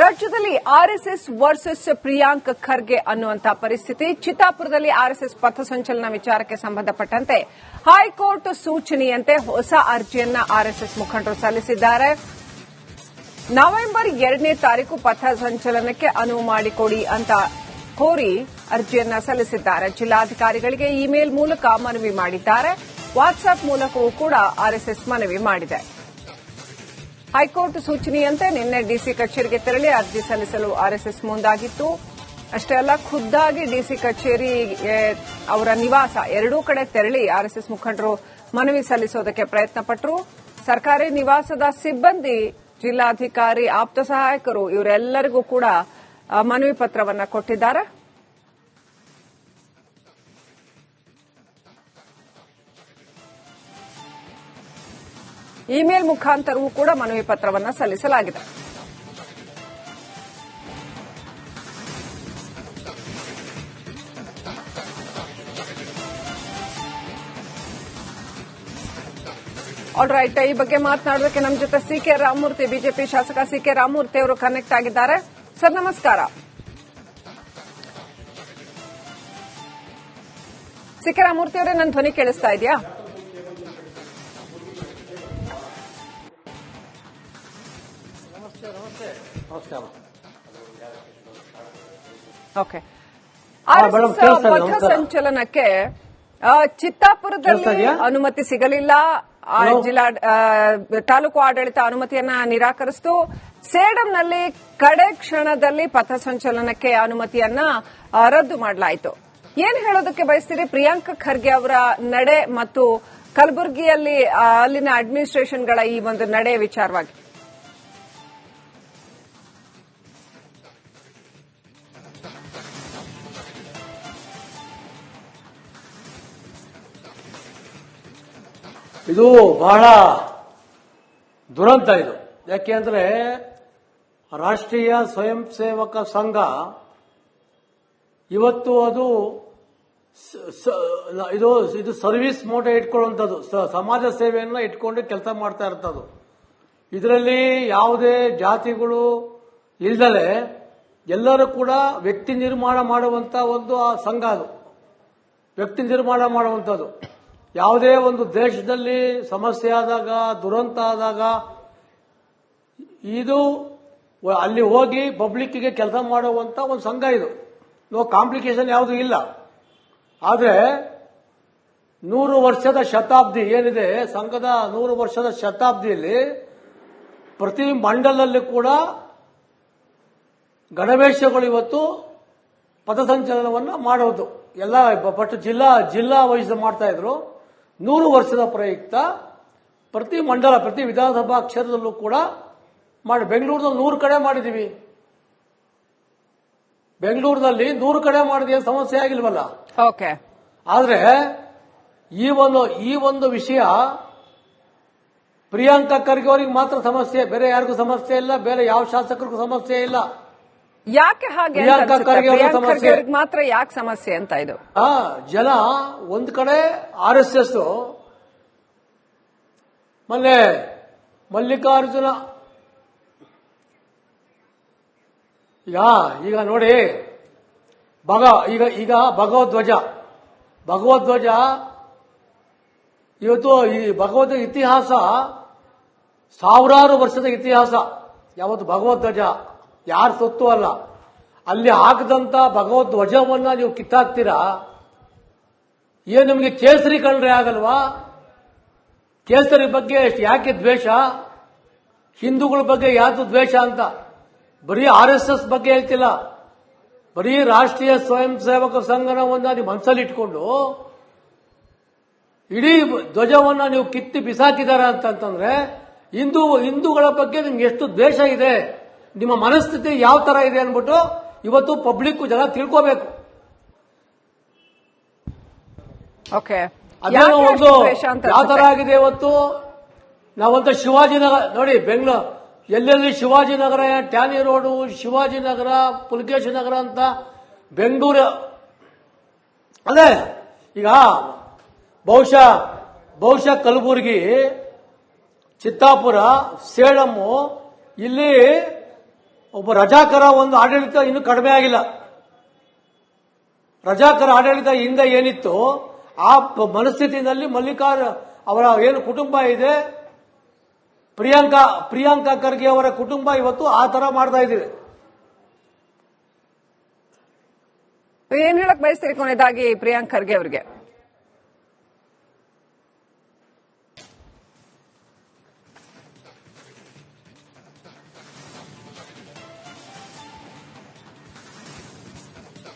ರಾಜ್ಯದಲ್ಲಿ RSS versus Priyank Kharge ಅನ್ನುವಂತಹ ಪರಿಸ್ಥಿತಿ. ಚಿತ್ತಾಪುರದಲ್ಲಿ ಆರ್ಎಸ್ಎಸ್ ಪಥಸಂಚಲನ ವಿಚಾರಕ್ಕೆ ಸಂಬಂಧಪಟ್ಟಂತೆ ಹೈಕೋರ್ಟ್ ಸೂಚನೆಯಂತೆ ಹೊಸ ಅರ್ಜಿಯನ್ನ ಆರ್ಎಸ್ಎಸ್ ಮುಖಂಡರು ಸಲ್ಲಿಸಿದ್ದಾರೆ. ನವೆಂಬರ್ ಎರಡನೇ ತಾರೀಕು ಪಥಸಂಚಲನಕ್ಕೆ ಅನುವು ಮಾಡಿಕೊಡಿ ಅಂತ ಕೋರಿ ಅರ್ಜಿಯನ್ನ ಸಲ್ಲಿಸಿದ್ದಾರೆ. ಜಿಲ್ಲಾಧಿಕಾರಿಗಳಿಗೆ ಇಮೇಲ್ ಮೂಲಕ ಮನವಿ ಮಾಡಿದ್ದಾರೆ. ವಾಟ್ಸ್ಆಪ್ ಮೂಲಕವೂ ಕೂಡ ಆರ್ಎಸ್ಎಸ್ ಮನವಿ ಮಾಡಿದೆ. ಹೈಕೋರ್ಟ್ ಸೂಚನೆಯಂತೆ ನಿನ್ನೆ ಡಿಸಿ ಕಚೇರಿಗೆ ತೆರಳಿ ಅರ್ಜಿ ಸಲ್ಲಿಸಲು ಆರ್ಎಸ್ಎಸ್ ಮುಂದಾಗಿತ್ತು. ಅಷ್ಟೇ ಅಲ್ಲ, ಖುದ್ದಾಗಿ ಡಿಸಿ ಕಚೇರಿ ಅವರ ನಿವಾಸ ಎರಡೂ ಕಡೆ ತೆರಳಿ ಆರ್ಎಸ್ಎಸ್ ಮುಖಂಡರು ಮನವಿ ಸಲ್ಲಿಸೋದಕ್ಕೆ ಪ್ರಯತ್ನಪಟ್ಟರು ಸರ್ಕಾರಿ ನಿವಾಸದ ಸಿಬ್ಬಂದಿ, ಜಿಲ್ಲಾಧಿಕಾರಿ, ಆಪ್ತ ಸಹಾಯಕರು ಇವರೆಲ್ಲರಿಗೂ ಕೂಡ ಮನವಿ ಪತ್ರವನ್ನು ಕೊಟ್ಟಿದ್ದಾರೆ. ಇಮೇಲ್ ಮುಖಾಂತರವೂ ಕೂಡ ಮನವಿ ಪತ್ರವನ್ನ ಸಲ್ಲಿಸಲಾಗಿದೆ. ಆಲ್ ರೈಟ್ ಈ ಬಗ್ಗೆ ಮಾತನಾಡೋದಕ್ಕೆ ನಮ್ಮ ಜೊತೆ ಸಿ ಕೆ ರಾಮಮೂರ್ತಿ, ಬಿಜೆಪಿ ಶಾಸಕ ಸಿ ಕೆ ರಾಮಮೂರ್ತಿ ಅವರು ಕನೆಕ್ಟ್ ಆಗಿದ್ದಾರೆ. ಸರ್, ನಮಸ್ಕಾರ. ಸಿ ಕೆ ರಾಮಮೂರ್ತಿ ಅವರೇ, ನನ್ನ ಧ್ವನಿ ಕೇಳಿಸ್ತಾ ಇದೆಯಾ? ಓಕೆ. ಸಂಚಲನಕ್ಕೆ ಚಿತ್ತಾಪುರದಲ್ಲಿ ಅನುಮತಿ ಸಿಗಲಿಲ್ಲ. ಆ, ಜಿಲ್ಲಾ ತಾಲೂಕು ಆಡಳಿತ ಅನುಮತಿಯನ್ನ ನಿರಾಕರಿಸಿತು. ಸೇಡಂನಲ್ಲಿ ಕಡೆ ಕ್ಷಣದಲ್ಲಿ ಪಥಸಂಚಲನಕ್ಕೆ ಅನುಮತಿಯನ್ನ ರದ್ದು ಮಾಡಲಾಯಿತು. ಏನ್ ಹೇಳೋದಕ್ಕೆ ಬಯಸ್ತೀರಿ? ಪ್ರಿಯಾಂಕ ಖರ್ಗೆ ಅವರ ನಡೆ ಮತ್ತು ಕಲಬುರಗಿಯಲ್ಲಿ ಅಲ್ಲಿನ ಅಡ್ಮಿನಿಸ್ಟ್ರೇಷನ್ಗಳ ಈ ಒಂದು ನಡೆ ವಿಚಾರವಾಗಿ. ಇದು ಬಹಳ ದುರಂತ ಇದು. ಯಾಕೆ ಅಂದರೆ ರಾಷ್ಟ್ರೀಯ ಸ್ವಯಂ ಸೇವಕ ಸಂಘ ಇವತ್ತು ಅದು ಇದು ಇದು ಸರ್ವಿಸ್ ಮೋಟ ಇಟ್ಕೊಳ್ಳುವಂಥದ್ದು. ಸಮಾಜ ಸೇವೆಯನ್ನು ಇಟ್ಕೊಂಡು ಕೆಲಸ ಮಾಡ್ತಾ ಇರ್ತದ್ದು ಇದರಲ್ಲಿ ಯಾವುದೇ ಜಾತಿಗಳು ಇಲ್ದಲೆ ಎಲ್ಲರೂ ಕೂಡ ವ್ಯಕ್ತಿ ನಿರ್ಮಾಣ ಮಾಡುವಂತ ಒಂದು ಆ ಸಂಘ ಅದು. ವ್ಯಕ್ತಿ ನಿರ್ಮಾಣ ಮಾಡುವಂಥದ್ದು. ಯಾವುದೇ ಒಂದು ದೇಶದಲ್ಲಿ ಸಮಸ್ಯೆ ಆದಾಗ, ದುರಂತ ಆದಾಗ, ಇದು ಅಲ್ಲಿ ಹೋಗಿ ಪಬ್ಲಿಕ್ಗೆ ಕೆಲಸ ಮಾಡುವಂತ ಒಂದು ಸಂಘ ಇದು. ನೋ ಕಾಂಪ್ಲಿಕೇಶನ್ ಯಾವುದೂ ಇಲ್ಲ. ಆದರೆ ನೂರು ವರ್ಷದ ಶತಾಬ್ದಿ ಏನಿದೆ, ಸಂಘದ ನೂರು ವರ್ಷದ ಶತಾಬ್ದಿಯಲ್ಲಿ ಪ್ರತಿ ಮಂಡಲಲ್ಲಿ ಕೂಡ ಗಣವೇಶಗಳು ಇವತ್ತು ಪಥಸಂಚಲನವನ್ನು ಮಾಡೋದು. ಎಲ್ಲ ಬಟ್ ಜಿಲ್ಲಾ ಜಿಲ್ಲಾ ವೈಸ್ ಮಾಡ್ತಾ ಇದ್ರು. ನೂರು ವರ್ಷದ ಪ್ರಯುಕ್ತ ಪ್ರತಿ ಮಂಡಲ ಪ್ರತಿ ವಿಧಾನಸಭಾ ಕ್ಷೇತ್ರದಲ್ಲೂ ಕೂಡ ಮಾಡಿ ಬೆಂಗಳೂರಿನಲ್ಲಿ ನೂರು ಕಡೆ ಮಾಡಿದ್ದೀವಿ ಬೆಂಗಳೂರಿನಲ್ಲಿ ನೂರು ಕಡೆ ಮಾಡಿದ ಸಮಸ್ಯೆ ಆಗಿಲ್ವಲ್ಲ? ಓಕೆ. ಆದ್ರೆ ಈ ಒಂದು ಈ ಒಂದು ವಿಷಯ ಪ್ರಿಯಾಂಕಾ ಖರ್ಗೆ ಅವರಿಗೆ ಮಾತ್ರ ಸಮಸ್ಯೆ ಬೇರೆ ಯಾರಿಗೂ ಸಮಸ್ಯೆ ಇಲ್ಲ ಬೇರೆ ಯಾವ ಶಾಸಕರಿಗೂ ಸಮಸ್ಯೆ ಇಲ್ಲ. ಯಾಕೆ ಹಾಗೆ ಖರ್ಗೆ ಸಮಸ್ಯೆ. ಮಾತ್ರ ಯಾಕೆ ಸಮಸ್ಯೆ ಅಂತ ಇದು? ಆ ಜನ ಒಂದ್ ಕಡೆ ಆರ್ ಎಸ್ ಎಸ್ ಮೊನ್ನೆ ಮಲ್ಲಿಕಾರ್ಜುನ. ಯಾ ಈಗ ನೋಡಿ ಭಗ ಈಗ ಈಗ ಭಗವಧ್ವಜ ಭಗವಧ್ವಜ ಇವತ್ತು ಈ ಭಗವದ್ ಇತಿಹಾಸ ಸಾವಿರಾರು ವರ್ಷದ ಇತಿಹಾಸ. ಯಾವತ್ತು ಭಗವಧ್ವಜ ಯಾರ ಸೊತ್ತು ಅಲ್ಲ. ಅಲ್ಲಿ ಹಾಕದಂತ ಭಗವಧ್ವಜವನ್ನ ನೀವು ಕಿತ್ತಾಕ್ತೀರಾ? ಏನ್ ನಿಮಗೆ ಕೇಸರಿ ಕಂಡ್ರೆ ಆಗಲ್ವಾ? ಕೇಸರಿ ಬಗ್ಗೆ ಯಾಕೆ ದ್ವೇಷ? ಹಿಂದೂಗಳ ಬಗ್ಗೆ ಯಾವುದು ದ್ವೇಷ ಅಂತ? ಬರೀ ಆರ್ ಎಸ್ ಎಸ್ ಬಗ್ಗೆ ಹೇಳ್ತಿಲ್ಲ. ಬರೀ ರಾಷ್ಟ್ರೀಯ ಸ್ವಯಂ ಸೇವಕ ಸಂಘನವನ್ನ ನೀವು ಮನಸ್ಸಲ್ಲಿ ಇಟ್ಕೊಂಡು ಇಡೀ ಧ್ವಜವನ್ನ ನೀವು ಕಿತ್ತಿ ಬಿಸಾಕಿದಾರ ಅಂತಂತಂದ್ರೆ ಹಿಂದೂ ಹಿಂದೂಗಳ ಬಗ್ಗೆ ನಿಮ್ಗೆ ಎಷ್ಟು ದ್ವೇಷ ಇದೆ? ನಿಮ್ಮ ಮನಸ್ಥಿತಿ ಯಾವ ತರ ಇದೆ ಅನ್ಬಿಟ್ಟು ಇವತ್ತು ಪಬ್ಲಿಕ್ ಜನ ತಿಳ್ಕೋಬೇಕು. ಅದೇನೋ ಒಂದು ಯಾವ ತರ ಆಗಿದೆ ಇವತ್ತು? ನಾವಂತ ಶಿವಾಜಿನಗರ ನೋಡಿ ಬೆಂಗಳೂರು ಎಲ್ಲೆಲ್ಲಿ ಶಿವಾಜಿನಗರ ಟ್ಯಾನಿ ರೋಡು ಶಿವಾಜಿನಗರ ಪುಲಕೇಶಿ ನಗರ ಅಂತ ಬೆಂಗಳೂರು. ಅದೇ ಈಗ ಬಹುಶಃ ಬಹುಶಃ ಕಲಬುರಗಿ ಚಿತ್ತಾಪುರ ಸೇಳಮ್ಮು ಇಲ್ಲಿ ಒಬ್ಬ ರಜಾಕರ ಒಂದು ಆಡಳಿತ ಇನ್ನೂ ಕಡಿಮೆ ಆಗಿಲ್ಲ. ರಜಾಕರ ಆಡಳಿತ ಹಿಂದೆ ಏನಿತ್ತು, ಆ ಮನಸ್ಥಿತಿನಲ್ಲಿ ಮಲ್ಲಿಕಾರ್ ಅವರ ಏನು ಕುಟುಂಬ ಇದೆ, ಪ್ರಿಯಾಂಕಾ ಪ್ರಿಯಾಂಕಾ ಖರ್ಗೆ ಅವರ ಕುಟುಂಬ ಇವತ್ತು ಆ ತರ ಮಾಡ್ತಾ ಇದ್ದೀವಿ. ಏನ್ ಹೇಳಕ್ ಬಯಸ್ತೀರಿ ಕೊನೆಯದಾಗಿ ಪ್ರಿಯಾಂಕ್ ಖರ್ಗೆ ಅವರಿಗೆ?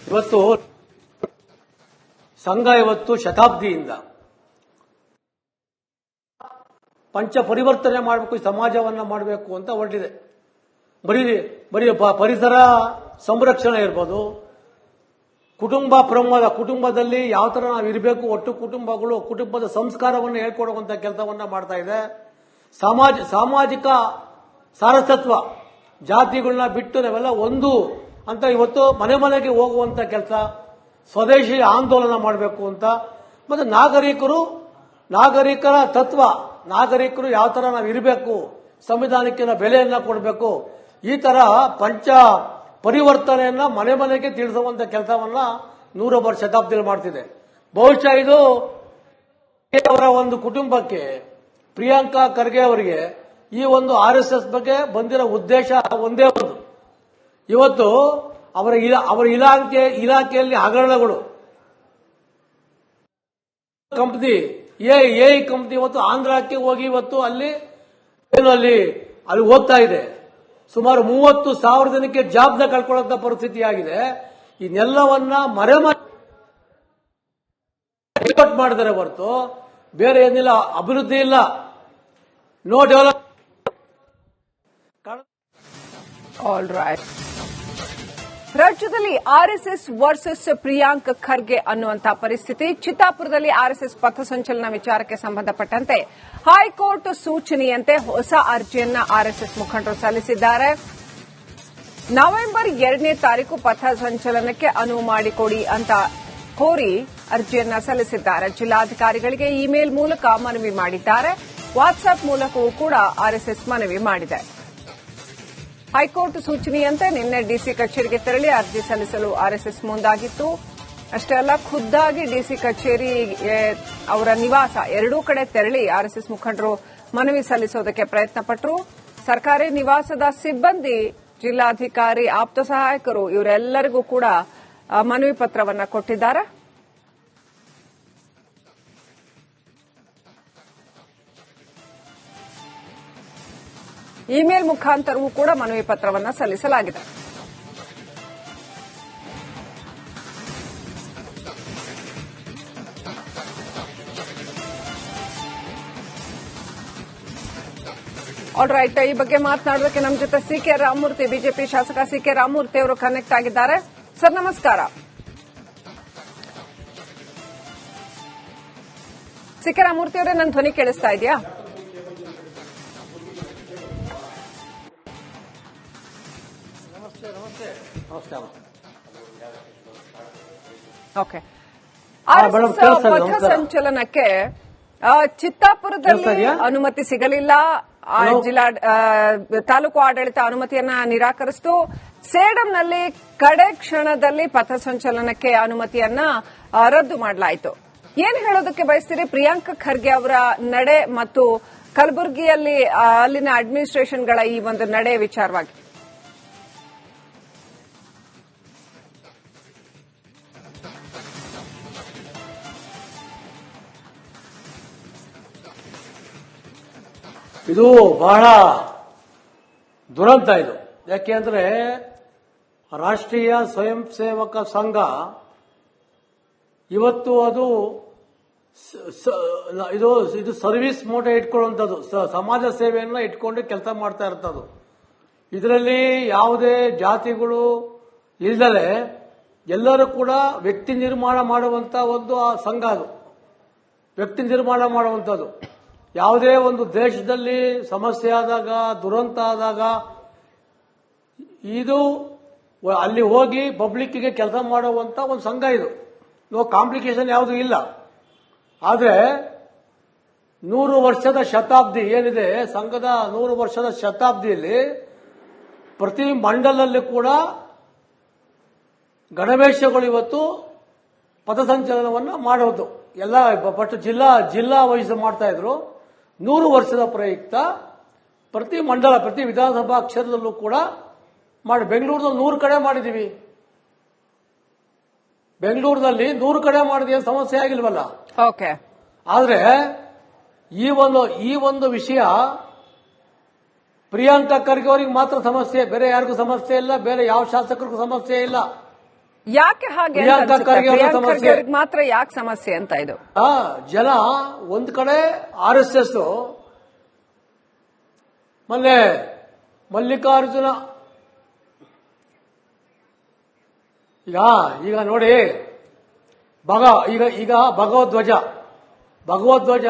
ಇವತ್ತು ಸಂಘ ಇವತ್ತು ಶತಾಬ್ದಿಯಿಂದ ಪಂಚ ಪರಿವರ್ತನೆ ಮಾಡಬೇಕು ಸಮಾಜವನ್ನ ಮಾಡಬೇಕು ಅಂತ ಹೊರಟಿದೆ. ಬರೀ ಬರೀ ಪರಿಸರ ಸಂರಕ್ಷಣೆ ಇರ್ಬೋದು. ಕುಟುಂಬ ಪ್ರಮೋದ ಕುಟುಂಬದಲ್ಲಿ ಯಾವ ತರ ನಾವು ಇರಬೇಕು, ಒಟ್ಟು ಕುಟುಂಬಗಳು, ಕುಟುಂಬದ ಸಂಸ್ಕಾರವನ್ನು ಹೇಳ್ಕೊಡುವಂತ ಕೆಲಸವನ್ನ ಮಾಡ್ತಾ ಇದೆ. ಸಮಾಜ, ಸಾಮಾಜಿಕ ಸಾರಸತ್ವ ಜಾತಿಗಳನ್ನ ಬಿಟ್ಟು ನಾವೆಲ್ಲ ಒಂದು ಅಂತ ಇವತ್ತು ಮನೆ ಮನೆಗೆ ಹೋಗುವಂತ ಕೆಲಸ, ಸ್ವದೇಶಿ ಆಂದೋಲನ ಮಾಡಬೇಕು ಅಂತ. ಮತ್ತೆ ನಾಗರಿಕರು, ನಾಗರಿಕರ ತತ್ವ, ನಾಗರಿಕರು ಯಾವ ತರ ನಾವು ಇರಬೇಕು ಸಂವಿಧಾನಕ್ಕೆ ಬೆಲೆಯನ್ನ ಕೊಡಬೇಕು, ಈ ತರ ಪಂಚ ಪರಿವರ್ತನೆಯನ್ನ ಮನೆ ಮನೆಗೆ ತಿಳಿಸುವಂತ ಕೆಲಸವನ್ನ ನೂರೊಬ್ಬರ ಶತಾಬ್ದಿಯಲ್ಲಿ ಮಾಡ್ತಿದೆ. ಬಹುಶಃ ಇದು ಅವರ ಒಂದು ಕುಟುಂಬಕ್ಕೆ, ಪ್ರಿಯಾಂಕಾ ಖರ್ಗೆ ಅವರಿಗೆ ಈ ಒಂದು ಆರ್ ಎಸ್ ಎಸ್ ಬಗ್ಗೆ ಬಂದಿರೋ ಉದ್ದೇಶ ಒಂದೇ ಒಂದು. ಇವತ್ತು ಅವರ ಅವರ ಇಲಾಖೆ, ಇಲಾಖೆಯಲ್ಲಿ ಹಗರಣಗಳು. ಕಂಪ್ನಿ, ಎ ಎ ಕಂಪ್ನಿ ಇವತ್ತು ಆಂಧ್ರಕ್ಕೆ ಹೋಗಿ ಇವತ್ತು ಅಲ್ಲಿ ಏನು ಅಲ್ಲಿ ಅಲ್ಲಿ ಹೋಗ್ತಾ ಇದೆ. ಸುಮಾರು ಮೂವತ್ತು ಸಾವಿರ ಜನಕ್ಕೆ ಜಾಬ್ನ ಕಳ್ಕೊಳ್ಳುವಂತ ಪರಿಸ್ಥಿತಿ ಆಗಿದೆ ಇದನ್ನೆಲ್ಲವನ್ನ ಮರೆ ರಿಪೋರ್ಟ್ ಮಾಡಿದರೆ ಹೊರತು ಬೇರೆ ಏನಿಲ್ಲ, ಅಭಿವೃದ್ಧಿ ಇಲ್ಲ. ನೋ ಡೆವಲಪ್ ಆಲ್ ರೈಟ್ ರಾಜ್ಯದಲ್ಲಿ ಆರ್ಎಸ್ಎಸ್ ವರ್ಸಸ್ ಪ್ರಿಯಾಂಕ್ ಖರ್ಗೆ ಅನ್ನುವಂತಹ ಪರಿಸ್ಥಿತಿ. ಚಿತ್ತಾಪುರದಲ್ಲಿ ಆರ್ಎಸ್ಎಸ್ ಪಥಸಂಚಲನ ವಿಚಾರಕ್ಕೆ ಸಂಬಂಧಪಟ್ಟಂತೆ ಹೈಕೋರ್ಟ್ ಸೂಚನೆಯಂತೆ ಹೊಸ ಅರ್ಜಿಯನ್ನ ಆರ್ಎಸ್ಎಸ್ ಮುಖಂಡರು ಸಲ್ಲಿಸಿದ್ದಾರೆ. ನವೆಂಬರ್ ಎರಡನೇ ತಾರೀಕು ಪಥಸಂಚಲನಕ್ಕೆ ಅನುವು ಮಾಡಿಕೊಡಿ ಅಂತ ಕೋರಿ ಅರ್ಜಿಯನ್ನ ಸಲ್ಲಿಸಿದ್ದಾರೆ. ಜಿಲ್ಲಾಧಿಕಾರಿಗಳಿಗೆ ಇಮೇಲ್ ಮೂಲಕ ಮನವಿ ಮಾಡಿದ್ದಾರೆ. ವಾಟ್ಸ್ಆಪ್ ಮೂಲಕವೂ ಕೂಡ ಆರ್ಎಸ್ಎಸ್ ಮನವಿ ಮಾಡಿದೆ. ಹೈಕೋರ್ಟ್ ಸೂಚನೆಯಂತೆ ನಿನ್ನೆ ಡಿಸಿ ಕಚೇರಿಗೆ ತೆರಳಿ ಅರ್ಜಿ ಸಲ್ಲಿಸಲು ಆರ್ಎಸ್ಎಸ್ ಮುಂದಾಗಿತ್ತು. ಅಷ್ಟೇ ಅಲ್ಲ, ಖುದ್ದಾಗಿ ಡಿಸಿ ಕಚೇರಿ ಅವರ ನಿವಾಸ ಎರಡೂ ಕಡೆ ತೆರಳಿ ಆರ್ಎಸ್ಎಸ್ ಮುಖಂಡರು ಮನವಿ ಸಲ್ಲಿಸೋದಕ್ಕೆ ಪ್ರಯತ್ನಪಟ್ಟರು ಸರ್ಕಾರಿ ನಿವಾಸದ ಸಿಬ್ಬಂದಿ, ಜಿಲ್ಲಾಧಿಕಾರಿ, ಆಪ್ತ ಸಹಾಯಕರು ಇವರೆಲ್ಲರಿಗೂ ಕೂಡ ಮನವಿ ಪತ್ರವನ್ನು ಕೊಟ್ಟಿದ್ದಾರೆ. ಇಮೇಲ್ ಮುಖಾಂತರವೂ ಕೂಡ ಮನವಿ ಪತ್ರವನ್ನು ಸಲ್ಲಿಸಲಾಗಿದೆ. ಆಲ್ ರೈಟ್ ಈ ಬಗ್ಗೆ ಮಾತನಾಡೋದಕ್ಕೆ ನಮ್ಮ ಜೊತೆ ಸಿ ಕೆ ರಾಮಮೂರ್ತಿ, ಬಿಜೆಪಿ ಶಾಸಕ ಸಿ ಕೆ ರಾಮಮೂರ್ತಿ ಅವರು ಕನೆಕ್ಟ್ ಆಗಿದ್ದಾರೆ. ಸರ್, ನಮಸ್ಕಾರ. ಸಿ ಕೆ ರಾಮಮೂರ್ತಿ ಅವರೇ, ನನ್ನ ಧ್ವನಿ ಕೇಳಿಸ್ತಾ ಇದೆಯಾ? ಓಕೆ. ಸಂಚಲನಕ್ಕೆ ಚಿತ್ತಾಪುರದಲ್ಲಿ ಅನುಮತಿ ಸಿಗಲಿಲ್ಲ. ಆ, ಜಿಲ್ಲಾ ತಾಲೂಕು ಆಡಳಿತ ಅನುಮತಿಯನ್ನ ನಿರಾಕರಿಸಿತು. ಸೇಡಂನಲ್ಲಿ ಕಡೆ ಕ್ಷಣದಲ್ಲಿ ಪಥಸಂಚಲನಕ್ಕೆ ಅನುಮತಿಯನ್ನ ಆ, ರದ್ದು ಮಾಡಲಾಯಿತು. ಏನ್ ಹೇಳೋದಕ್ಕೆ ಬಯಸ್ತೀರಿ? ಪ್ರಿಯಾಂಕ ಖರ್ಗೆ ಅವರ ನಡೆ ಮತ್ತು ಕಲಬುರಗಿಯಲ್ಲಿ ಅಲ್ಲಿನ ಅಡ್ಮಿನಿಸ್ಟ್ರೇಷನ್ಗಳ ಈ ಒಂದು ನಡೆ ವಿಚಾರವಾಗಿ. ಇದು ಬಹಳ ದುರಂತ ಇದು. ಯಾಕೆ ಅಂದ್ರೆ ರಾಷ್ಟ್ರೀಯ ಸ್ವಯಂ ಸೇವಕ ಸಂಘ ಇವತ್ತು ಅದು ಇದು ಇದು ಸರ್ವಿಸ್ ಮೋಟ ಇಟ್ಕೊಳ್ಳುವಂಥದ್ದು. ಸಮಾಜ ಸೇವೆಯನ್ನು ಇಟ್ಕೊಂಡು ಕೆಲಸ ಮಾಡ್ತಾ ಇರ್ತದ್ದು. ಇದರಲ್ಲಿ ಯಾವುದೇ ಜಾತಿಗಳು ಇಲ್ಲದೆ ಎಲ್ಲರೂ ಕೂಡ ವ್ಯಕ್ತಿ ನಿರ್ಮಾಣ ಮಾಡುವಂತ ಒಂದು ಆ ಸಂಘ ಅದು. ವ್ಯಕ್ತಿ ನಿರ್ಮಾಣ ಮಾಡುವಂಥದ್ದು. ಯಾವುದೇ ಒಂದು ದೇಶದಲ್ಲಿ ಸಮಸ್ಯೆ ಆದಾಗ, ದುರಂತ ಆದಾಗ, ಇದು ಅಲ್ಲಿ ಹೋಗಿ ಪಬ್ಲಿಕ್ಗೆ ಕೆಲಸ ಮಾಡುವಂತ ಒಂದು ಸಂಘ ಇದು. ನೋ ಕಾಂಪ್ಲಿಕೇಶನ್ ಯಾವುದು ಇಲ್ಲ. ಆದರೆ ನೂರು ವರ್ಷದ ಶತಾಬ್ದಿ ಏನಿದೆ, ಸಂಘದ ನೂರು ವರ್ಷದ ಶತಾಬ್ದಿಯಲ್ಲಿ ಪ್ರತಿ ಮಂಡಲಲ್ಲಿ ಕೂಡ ಗಣವೇಶಗಳು ಇವತ್ತು ಪಥಸಂಚಲನವನ್ನು ಮಾಡೋದು. ಎಲ್ಲ ಬಟ್ ಜಿಲ್ಲಾ ಜಿಲ್ಲಾ ವಹಿಸಿ ಮಾಡ್ತಾ ಇದ್ರು. ನೂರು ವರ್ಷದ ಪ್ರಯುಕ್ತ ಪ್ರತಿ ಮಂಡಲ ಪ್ರತಿ ವಿಧಾನಸಭಾ ಕ್ಷೇತ್ರದಲ್ಲೂ ಕೂಡ ಮಾಡಿ ಬೆಂಗಳೂರಿನಲ್ಲಿ ನೂರು ಕಡೆ ಮಾಡಿದ್ದೀವಿ ಬೆಂಗಳೂರಿನಲ್ಲಿ ನೂರು ಕಡೆ ಮಾಡಿದ ಸಮಸ್ಯೆ ಆಗಿಲ್ವಲ್ಲ? ಓಕೆ. ಆದರೆ ಈ ಒಂದು ಈ ಒಂದು ವಿಷಯ ಪ್ರಿಯಾಂಕಾ ಖರ್ಗೆ ಅವರಿಗೆ ಮಾತ್ರ ಸಮಸ್ಯೆ ಬೇರೆ ಯಾರಿಗೂ ಸಮಸ್ಯೆ ಇಲ್ಲ ಬೇರೆ ಯಾವ ಶಾಸಕರಿಗೂ ಸಮಸ್ಯೆ ಇಲ್ಲ. ಯಾಕೆ ಹಾಗೆ ಅಂತ ಪ್ರಿಯಾಂಕಾ ಅನ್ಸುತ್ತೆ? ಖರ್ಗೆ ಅವ್ರ ಪ್ರಿಯಾಂಕಾ ಸಮಸ್ಯೆ. ಖರ್ಗೆ ಅವ್ರಿಗೆ ಮಾತ್ರ ಯಾಕೆ ಸಮಸ್ಯೆ ಅಂತ ಇದು? ಆ, ಜನ ಒಂದ್ ಕಡೆ ಆರ್ ಎಸ್ ಎಸ್ ಮೊನ್ನೆ ಮಲ್ಲಿಕಾರ್ಜುನ. ಈಗ ಈಗ ನೋಡಿ ಭಗ ಈಗ ಈಗ ಭಗವಧ್ವಜ ಭಗವಧ್ವಜ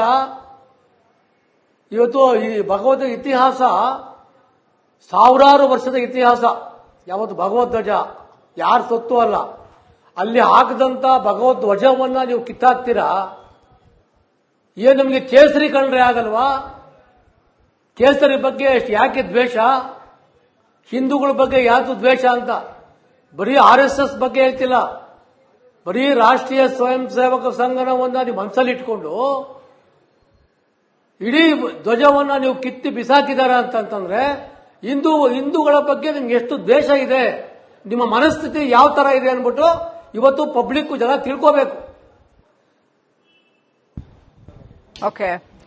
ಇವತ್ತು ಈ ಭಗವದ್ ಇತಿಹಾಸ ಸಾವಿರಾರು ವರ್ಷದ ಇತಿಹಾಸ. ಯಾವತ್ತು ಭಗವಧ್ವಜ ಯಾರ ಸೊತ್ತು ಅಲ್ಲ. ಅಲ್ಲಿ ಹಾಕದಂತ ಭಗವದ್ ಧ್ವಜವನ್ನ ನೀವು ಕಿತ್ತಾಕ್ತೀರಾ? ಏನು ನಿಮಗೆ ಕೇಸರಿ ಕಂಡ್ರೆ ಆಗಲ್ವಾ? ಕೇಸರಿ ಬಗ್ಗೆ ಎಷ್ಟು ಯಾಕೆ ದ್ವೇಷ? ಹಿಂದೂಗಳ ಬಗ್ಗೆ ಯಾಕೆ ದ್ವೇಷ ಅಂತ? ಬರೀ ಆರ್ ಎಸ್ ಎಸ್ ಬಗ್ಗೆ ಹೇಳ್ತಿಲ್ಲ. ಬರೀ ರಾಷ್ಟ್ರೀಯ ಸ್ವಯಂ ಸೇವಕ ಸಂಘವನ್ನ ನೀವು ಮನಸ್ಸಲ್ಲಿ ಇಟ್ಕೊಂಡು ಇಡೀ ಧ್ವಜವನ್ನ ನೀವು ಕಿತ್ತಿ ಬಿಸಾಕಿದಾರ ಅಂತಂತಂದ್ರೆ ಹಿಂದೂ ಹಿಂದೂಗಳ ಬಗ್ಗೆ ನಿಮ್ಗೆ ಎಷ್ಟು ದ್ವೇಷ ಇದೆ? ನಿಮ್ಮ ಮನಸ್ಥಿತಿ ಯಾವ ತರ ಇದೆ ಅನ್ಬಿಟ್ಟು ಇವತ್ತು ಪಬ್ಲಿಕ್ ಜನ ತಿಳ್ಕೋಬೇಕು.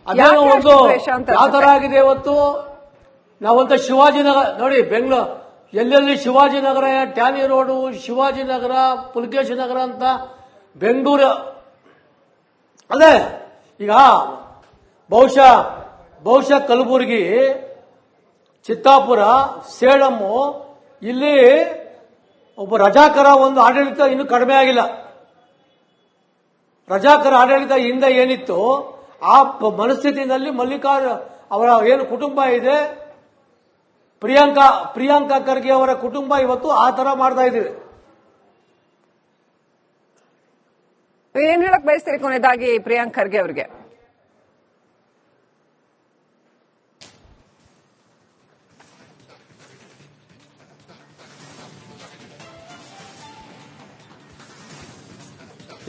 ಅದೇನೋ ಒಂದು ಯಾವ ತರ ಆಗಿದೆ ಇವತ್ತು? ನಾವಂತ ಶಿವಾಜಿನಗರ ನೋಡಿ ಬೆಂಗಳೂರು ಎಲ್ಲೆಲ್ಲಿ ಶಿವಾಜಿನಗರ ಟ್ಯಾನಿ ರೋಡು ಶಿವಾಜಿನಗರ ಪುಲಕೇಶಿ ನಗರ ಅಂತ ಬೆಂಗಳೂರು. ಅದೇ ಈಗ ಬಹುಶಃ ಬಹುಶಃ ಕಲಬುರಗಿ ಚಿತ್ತಾಪುರ ಸೇಡಮ್ಮು ಇಲ್ಲಿ ಒಬ್ಬ ರಜಾಕರ ಒಂದು ಆಡಳಿತ ಇನ್ನೂ ಕಡಿಮೆ ಆಗಿಲ್ಲ. ರಜಾಕರ ಆಡಳಿತ ಹಿಂದೆ ಏನಿತ್ತು? ಆ ಮನಸ್ಥಿತಿನಲ್ಲಿ ಮಲ್ಲಿಕಾರ್ ಅವರ ಏನು ಕುಟುಂಬ ಇದೆ? ಪ್ರಿಯಾಂಕಾ ಪ್ರಿಯಾಂಕಾ ಖರ್ಗೆ ಅವರ ಕುಟುಂಬ ಇವತ್ತು ಆ ತರ ಮಾಡ್ತಾ ಇದ್ದೀವಿ. ಏನ್ ಹೇಳಕ್ ಬಯಸ್ತೀರಿ ಕೊನೆಯದಾಗಿ ಪ್ರಿಯಾಂಕ್ ಖರ್ಗೆ ಅವ್ರಿಗೆ?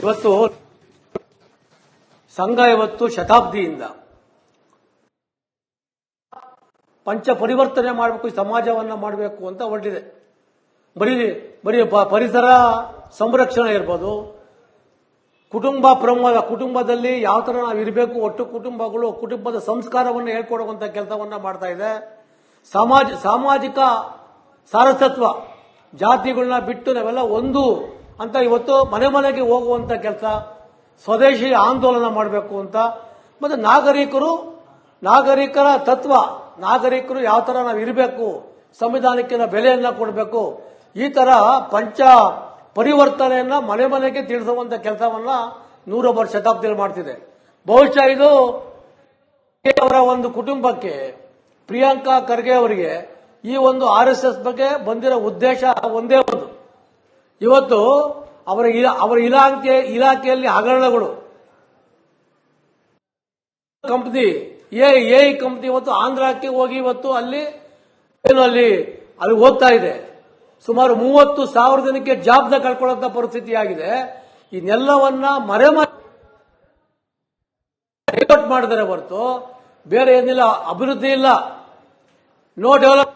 ಇವತ್ತು ಸಂಘ ಇವತ್ತು ಶತಾಬ್ದಿಯಿಂದ ಪಂಚ ಪರಿವರ್ತನೆ ಮಾಡಬೇಕು ಸಮಾಜವನ್ನ ಮಾಡಬೇಕು ಅಂತ ಹೊರಟಿದೆ. ಬರೀ ಬರೀ ಪರಿಸರ ಸಂರಕ್ಷಣೆ ಇರ್ಬೋದು. ಕುಟುಂಬ ಪ್ರಮೋದ ಕುಟುಂಬದಲ್ಲಿ ಯಾವ ತರ ನಾವು ಇರಬೇಕು, ಒಟ್ಟು ಕುಟುಂಬಗಳು, ಕುಟುಂಬದ ಸಂಸ್ಕಾರವನ್ನು ಹೇಳ್ಕೊಡುವಂತ ಕೆಲಸವನ್ನ ಮಾಡ್ತಾ ಇದೆ. ಸಮಾಜ, ಸಾಮಾಜಿಕ ಸಾರಸತ್ವ ಜಾತಿಗಳನ್ನ ಬಿಟ್ಟು ನಾವೆಲ್ಲ ಒಂದು ಅಂತ ಇವತ್ತು ಮನೆ ಮನೆಗೆ ಹೋಗುವಂತ ಕೆಲಸ, ಸ್ವದೇಶಿ ಆಂದೋಲನ ಮಾಡಬೇಕು ಅಂತ. ಮತ್ತೆ ನಾಗರಿಕರು, ನಾಗರಿಕರ ತತ್ವ, ನಾಗರಿಕರು ಯಾವ ತರ ನಾವು ಇರಬೇಕು ಸಂವಿಧಾನಕ್ಕೆ ಬೆಲೆಯನ್ನು ಕೊಡಬೇಕು, ಈ ತರ ಪಂಚ ಪರಿವರ್ತನೆಯನ್ನ ಮನೆ ಮನೆಗೆ ತಿಳಿಸುವಂಥ ಕೆಲಸವನ್ನ ನೂರೊಬ್ಬರು ಶತಾಬ್ದಿಯಲ್ಲಿ ಮಾಡ್ತಿದೆ. ಬಹುಶಃ ಇದು ಅವರ ಒಂದು ಕುಟುಂಬಕ್ಕೆ, ಪ್ರಿಯಾಂಕಾ ಖರ್ಗೆ ಅವರಿಗೆ ಈ ಒಂದು ಆರ್ ಎಸ್ ಎಸ್ ಬಗ್ಗೆ ಬಂದಿರೋ ಉದ್ದೇಶ ಒಂದೇ ಒಂದು. ಇವತ್ತು ಅವರ ಅವರ ಇಲಾಖೆ, ಇಲಾಖೆಯಲ್ಲಿ ಹಗರಣಗಳು. ಕಂಪನಿ, ಎ ಎ ಕಂಪನಿ ಇವತ್ತು ಆಂಧ್ರಕ್ಕೆ ಹೋಗಿ ಇವತ್ತು ಅಲ್ಲಿ ಏನು ಅಲ್ಲಿ ಅಲ್ಲಿ ಓದ್ತಾ ಇದೆ. ಸುಮಾರು ಮೂವತ್ತು ಸಾವಿರ ಜನಕ್ಕೆ ಜಾಬ್ನ ಕಳ್ಕೊಳ್ಳುವಂತ ಪರಿಸ್ಥಿತಿ ಆಗಿದೆ ಇದನ್ನೆಲ್ಲವನ್ನ ಮರೆ ಡೈವರ್ಟ್ ಮಾಡಿದರೆ ಹೊರತು. ಬೇರೆ ಏನಿಲ್ಲ, ಅಭಿವೃದ್ಧಿ ಇಲ್ಲ. No develop